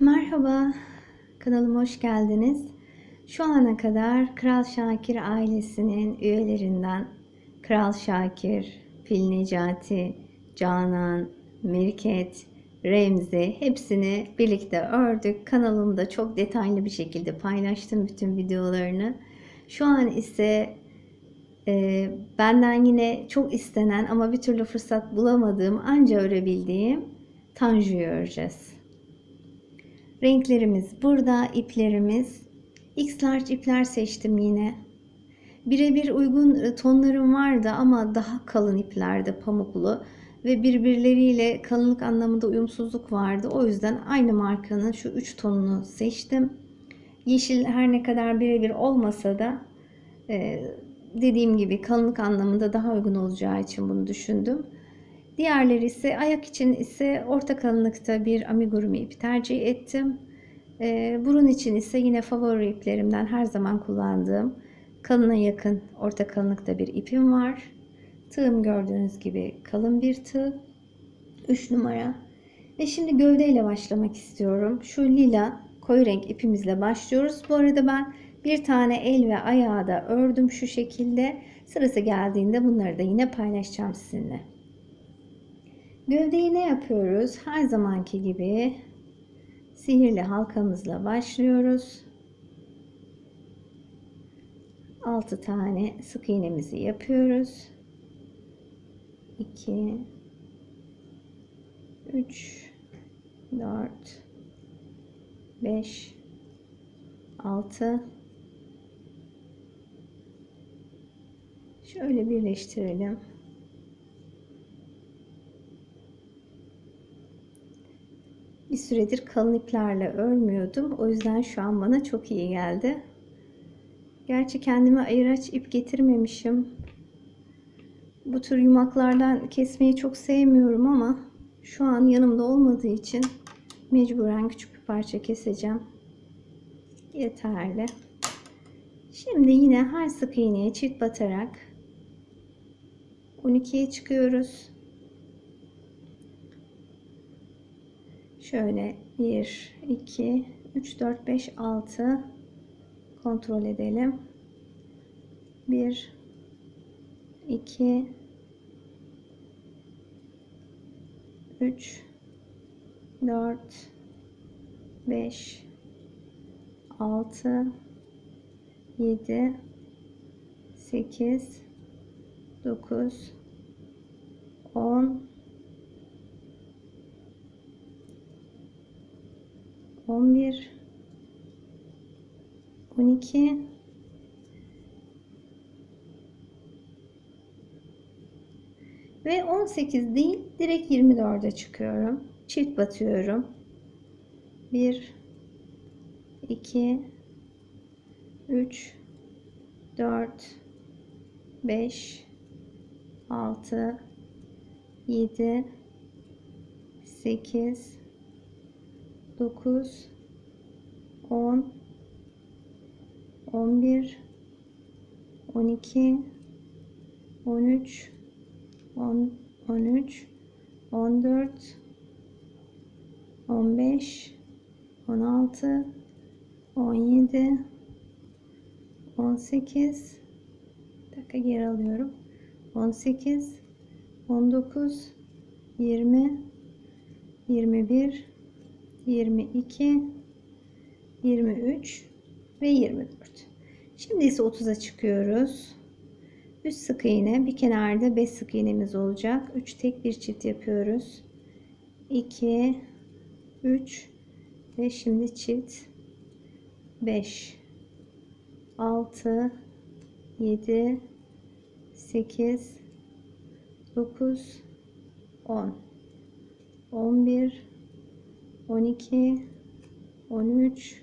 Merhaba, kanalıma hoş geldiniz. Şu ana kadar Kral Şakir ailesinin üyelerinden Kral Şakir, Fil Necati, Canan, Mirket, Remzi hepsini birlikte ördük. Kanalımda çok detaylı bir şekilde paylaştım bütün videolarını. Şu an ise e, benden yine çok istenen ama bir türlü fırsat bulamadığım anca örebildiğim Tanju'yu öreceğiz. Renklerimiz burada, iplerimiz. X large ipler seçtim yine. Birebir uygun e, tonlarım vardı ama daha kalın iplerde pamuklu ve birbirleriyle kalınlık anlamında uyumsuzluk vardı. O yüzden aynı markanın şu üç tonunu seçtim. Yeşil her ne kadar birebir olmasa da e, dediğim gibi kalınlık anlamında daha uygun olacağı için bunu düşündüm. Diğerleri ise ayak için ise orta kalınlıkta bir amigurumi ipi tercih ettim. Ee, burun için ise yine favori iplerimden her zaman kullandığım kalına yakın orta kalınlıkta bir ipim var. Tığım gördüğünüz gibi kalın bir tığ. 3 numara. Ve şimdi gövdeyle başlamak istiyorum. Şu lila koyu renk ipimizle başlıyoruz. Bu arada ben bir tane el ve ayağı da ördüm şu şekilde. Sırası geldiğinde bunları da yine paylaşacağım sizinle. Gövdeyi ne yapıyoruz? Her zamanki gibi sihirli halkamızla başlıyoruz. 6 tane sık iğnemizi yapıyoruz. 2 3 4 5 6 Şöyle birleştirelim. Bir süredir kalın iplerle örmüyordum. O yüzden şu an bana çok iyi geldi. Gerçi kendime ayıraç ip getirmemişim. Bu tür yumaklardan kesmeyi çok sevmiyorum ama şu an yanımda olmadığı için mecburen küçük bir parça keseceğim. Yeterli. Şimdi yine her sık iğneye çift batarak 12'ye çıkıyoruz. Şöyle 1, 2, 3, 4, 5, 6 kontrol edelim. 1, 2, 3, 4, 5, 6, 7, 8, 9, 10, 11 12 ve 18 değil direkt 24'e çıkıyorum. Çift batıyorum. 1 2 3 4 5 6 7 8 9 10 11 12 13 10 13 14 15 16 17 18 bir dakika geri alıyorum. 18 19 20 21 22 23 ve 24 şimdi ise 30'a çıkıyoruz. 3 sık iğne bir kenarda 5 sık iğnemiz olacak. 3 tek bir çift yapıyoruz. 2 3 ve şimdi çift 5 6 7 8 9 10 11 12 13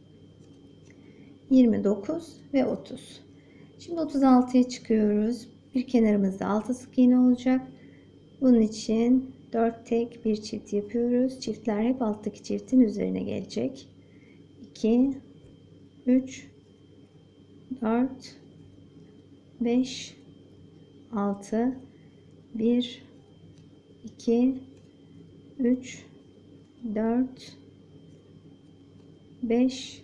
29 ve 30. Şimdi 36'ya çıkıyoruz. Bir kenarımızda 6 sık iğne olacak. Bunun için 4 tek bir çift yapıyoruz. Çiftler hep alttaki çiftin üzerine gelecek. 2 3 4 5 6 1 2 3 4 5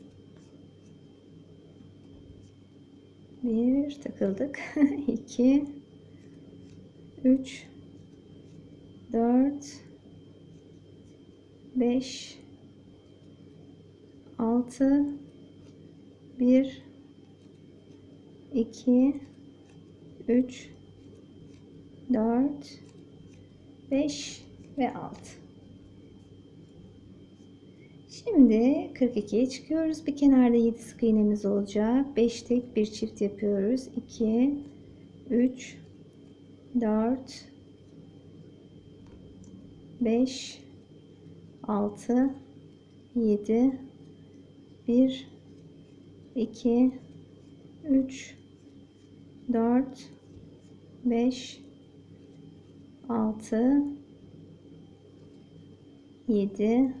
1 takıldık. 2 3 4 5 6 1 2 3 4 5 ve 6 Şimdi 42'ye çıkıyoruz. Bir kenarda 7 sık iğnemiz olacak. 5 tek bir çift yapıyoruz. 2 3 4 5 6 7 1 2 3 4 5 6 7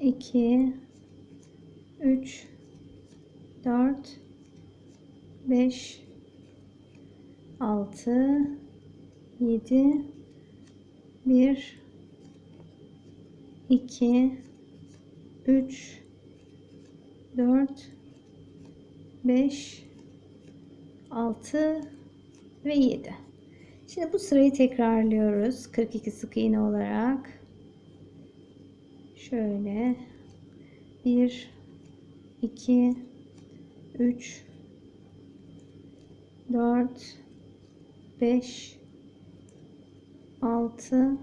2 3 4 5 6 7 1 2 3 4 5 6 ve 7 şimdi bu sırayı tekrarlıyoruz 42 sık iğne olarak şöyle. 1 2 3 4 5 6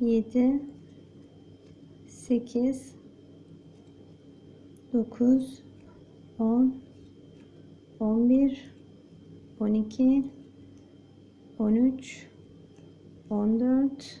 7 8 9 10 11 12 13 14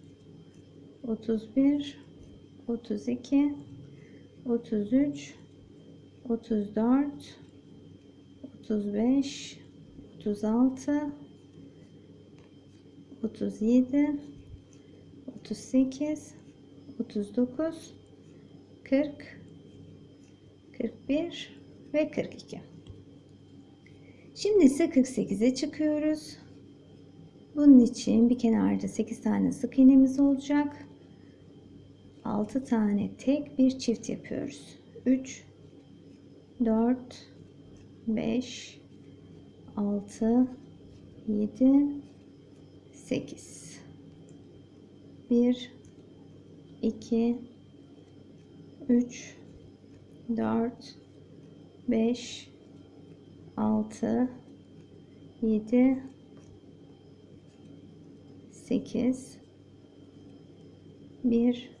31 32 33 34 35 36 37 38 39 40 41 ve 42 şimdi ise 48'e çıkıyoruz. Bunun için bir kenarda 8 tane sık iğnemiz olacak 6 tane tek bir çift yapıyoruz. 3 4 5 6 7 8 1 2 3 4 5 6 7 8 1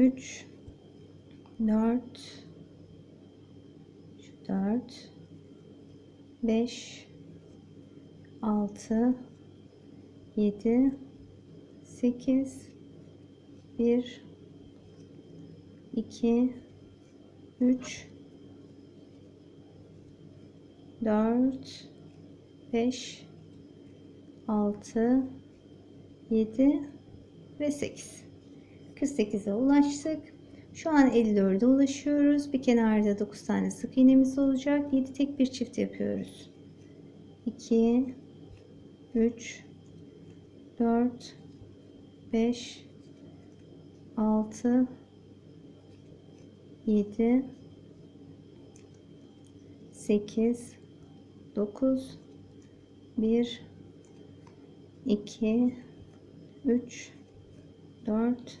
3 4 4 5 6 7 8 1 2 3 4 5 6 7 ve 8 48'e ulaştık. Şu an 54'e ulaşıyoruz. Bir kenarda 9 tane sık iğnemiz olacak. 7 tek bir çift yapıyoruz. 2 3 4 5 6 7 8 9 1 2 3 4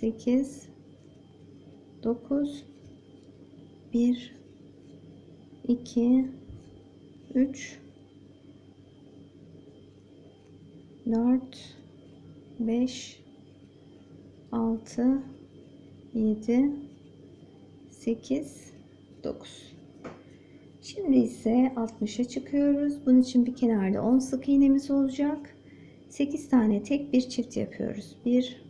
8 9 1 2 3 4 5 6 7 8 9 Şimdi ise 60'a çıkıyoruz. Bunun için bir kenarda 10 sık iğnemiz olacak. 8 tane tek bir çift yapıyoruz. 1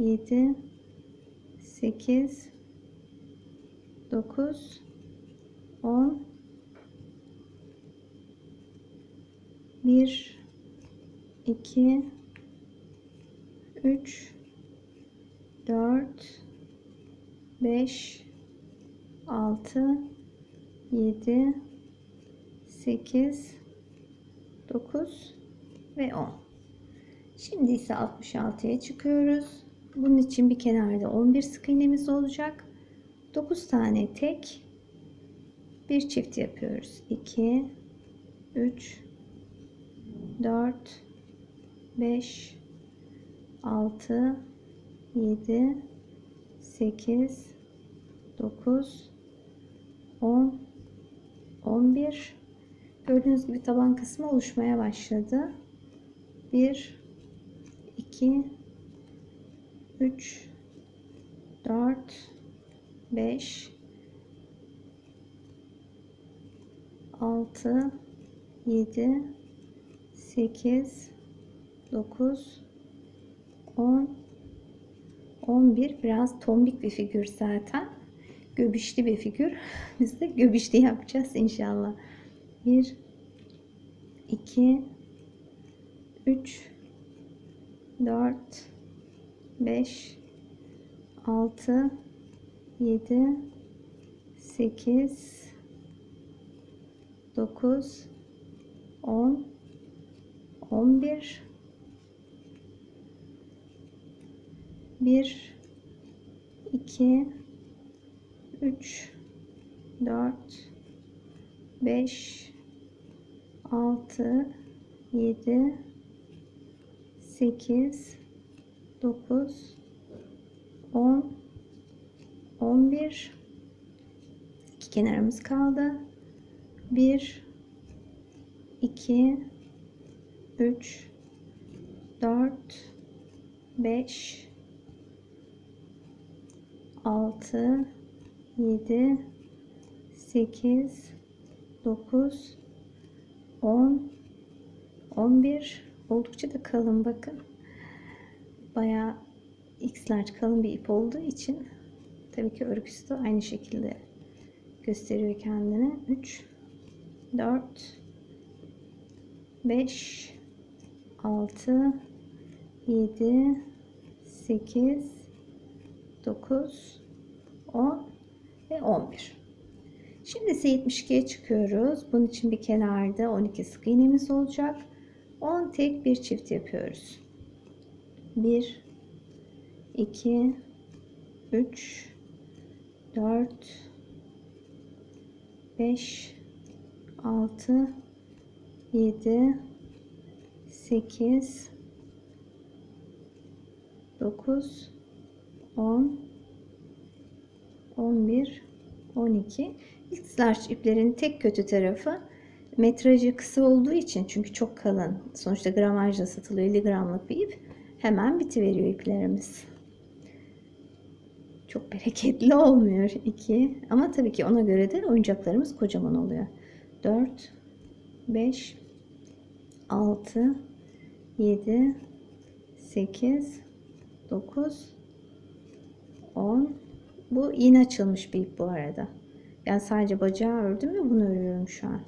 7 8 9 10 1 2 3 4 5 6 7 8 9 ve 10 şimdi ise 66'ya çıkıyoruz bunun için bir kenarda 11 sık iğnemiz olacak 9 tane tek Bir çift yapıyoruz. 2 3 4 5 6 7 8 9 10 11 Gördüğünüz gibi taban kısmı oluşmaya başladı. 1 2 3 4 5 6 7 8 9 10 11 biraz tombik bir figür zaten. Göbüşlü bir figür. Biz de göbüşlü yapacağız inşallah. 1 2 3 4 5 6 7 8 9 10 11 1 2 3 4 5 6 7 8 9 10 11 iki kenarımız kaldı. 1 2 3 4 5 6 7 8 9 10 11 oldukça da kalın bakın bayağı x kalın bir ip olduğu için tabii ki örgüsü de aynı şekilde gösteriyor kendini. 3 4 5 6 7 8 9 10 ve 11 şimdi ise 72'ye çıkıyoruz. Bunun için bir kenarda 12 sık iğnemiz olacak. 10 tek bir çift yapıyoruz 1 2 3 4 5 6 7 8 9 10 11 12 X large iplerin tek kötü tarafı metrajı kısa olduğu için çünkü çok kalın. Sonuçta gramajla satılıyor 50 gramlık bir ip hemen bitiveriyor iplerimiz. Çok bereketli olmuyor 2 ama tabii ki ona göre de oyuncaklarımız kocaman oluyor. 4 5 6 7 8 9 10 bu yeni açılmış bir ip bu arada. Yani sadece bacağı ördüm ve bunu örüyorum şu an.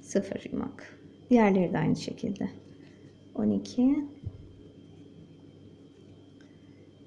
Sıfır yumak. Diğerleri de aynı şekilde. 12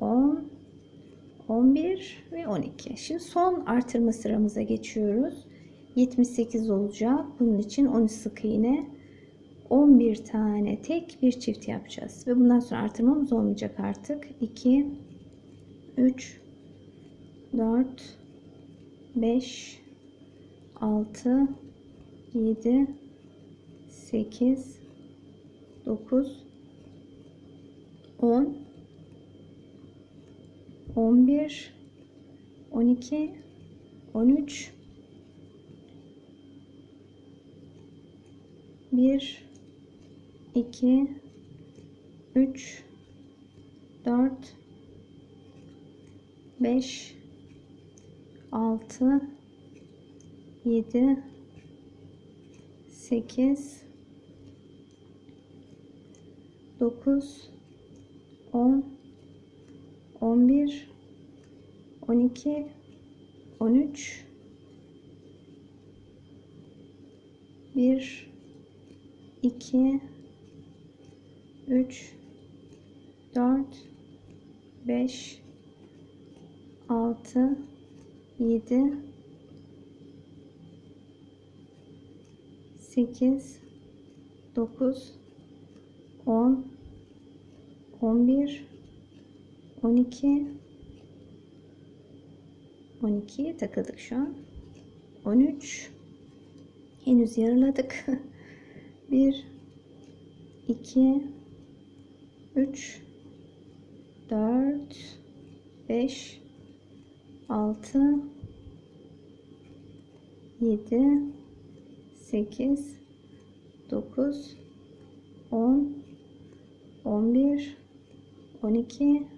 10 11 ve 12. Şimdi son artırma sıramıza geçiyoruz. 78 olacak. Bunun için 13 sık iğne 11 tane tek bir çift yapacağız. Ve bundan sonra artırmamız olmayacak artık. 2 3 4 5 6 7 8 9 10 11 12 13 1 2 3 4 5 6 7 8 9 10 11 12 13 1 2 3 4 5 6 7 8 9 10 11 12 12'ye takıldık şu an. 13 henüz yarıladık. 1 2 3 4 5 6 7 8 9 10 11 12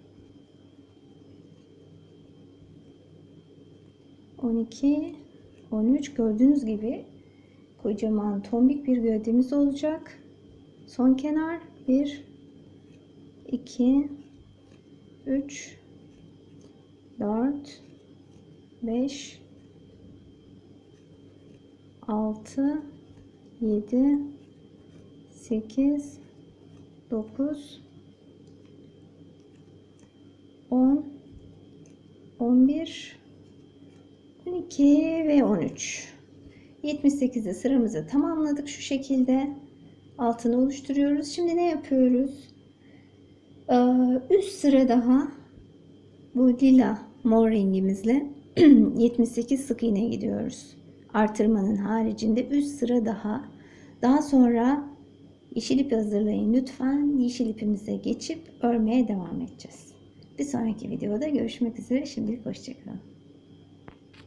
12 13 gördüğünüz gibi kocaman tombik bir gövdemiz olacak. Son kenar 1 2 3 4 5 6 7 8 9 10 11 12 ve 13 78'de sıramızı tamamladık şu şekilde. Altını oluşturuyoruz. Şimdi ne yapıyoruz? Ee, üst sıra daha bu lila mor rengimizle 78 sık iğne gidiyoruz. Artırmanın haricinde üst sıra daha. Daha sonra yeşil ip hazırlayın lütfen. Yeşil ipimize geçip örmeye devam edeceğiz. Bir sonraki videoda görüşmek üzere. Şimdilik hoşçakalın